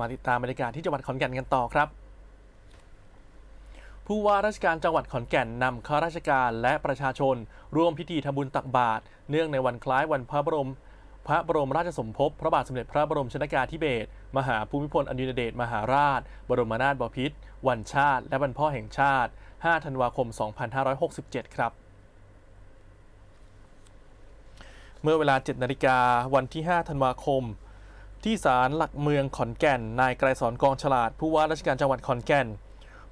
มาติดตามบรรยากาศที่จังหวัดขอนแก่นกันต่อครับ ผู้ว่าราชการจังหวัดขอนแก่นนำข้าราชการและประชาชน ร่วมพิธีทำบุญตักบาตรเนื่องในวันคล้ายวันพระบรม พระบรมราชสมภพพระบาทสมเด็จพระบรมชนกาธิเบศรมหาภูมิพลอดุลยเดชมหาราช บรมนาถบพิตรวันชาติ และวันพ่อแห่งชาติ 5 ธันวาคม 2567 ครับเมื่อเวลา 7 นาฬิกาวันที่ 5 ธันวาคม ที่ศาลหลักเมืองขอนแก่น นายไกรสอนกองฉลาด ผู้ว่าราชการจังหวัดขอนแก่น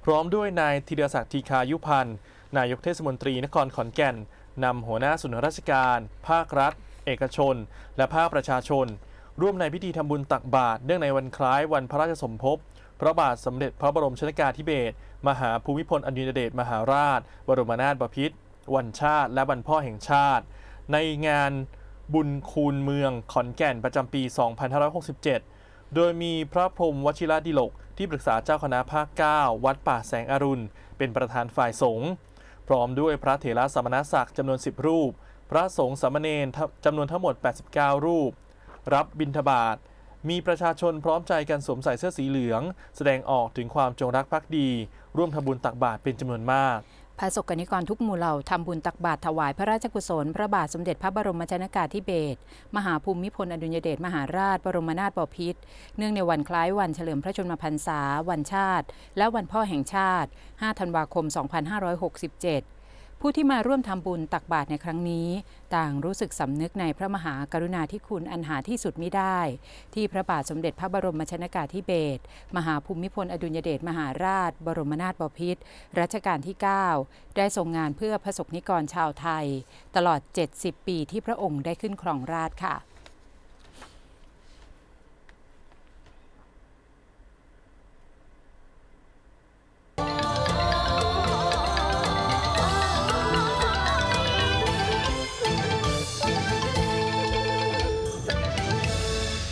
พร้อมด้วยนายธีรศักดิ์ทีคายุพันธ์ นายกเทศมนตรีนครขอนแก่นนำหัวหน้าส่วนราชการ ภาครัฐ เอกชน และภาคประชาชน ร่วมในพิธีทำบุญตักบาตรเนื่องในวันคล้ายวันพระราชสมภพ พระบาทสมเด็จพระบรมชนกาธิเบศรมหาภูมิพลอดุลยเดชมหาราช บรมนาถบพิตรวันชาติ และวันพ่อแห่งชาติ ในงาน บุญคูณเมืองขอนแก่นประจำปี 2567 โดยมีพระพรมวชิรดิลกที่ปรึกษาเจ้าคณะภาค 9 วัดป่าแสงอรุณ เป็นประธานฝ่ายสงฆ์พร้อมด้วยพระเถระสมณศักดิ์จำนวน 10 รูป พระสงฆ์สามเณรจำนวนทั้งหมด 89 รูป รับบิณฑบาตมีประชาชนพร้อมใจกันสวมใส่เสื้อสีเหลือง แสดงออกถึงความจงรักภักดี ร่วมทำบุญตักบาตรเป็นจำนวนมาก พระสกนิกรทุกหมู่เหล่าทำบุญตักบาตรถวายพระราชกุศล พระบาทสมเด็จพระบรมชนากาธิเบศรมหาภูมิพลอดุลยเดชมหาราช บรมนาถบพิตรเนื่องในวันคล้ายวันเฉลิมพระชนมพรรษา วันชาติ และวันพ่อแห่งชาติ 5 ธันวาคม 2567 ผู้ที่มาร่วมทำบุญตักบาตรในครั้งนี้ ต่างรู้สึกสำนึกในพระมหากรุณาธิคุณอันหาที่สุดมิได้ ที่พระบาทสมเด็จพระบรมชนากาธิเบศรมหาภูมิพลอดุลยเดชมหาราช บรมนาถบพิตรรัชกาลที่ 9 ได้ทรงงานเพื่อพระสกนิกรชาวไทย ตลอด 70 ปีที่พระองค์ได้ขึ้นครองราชค่ะ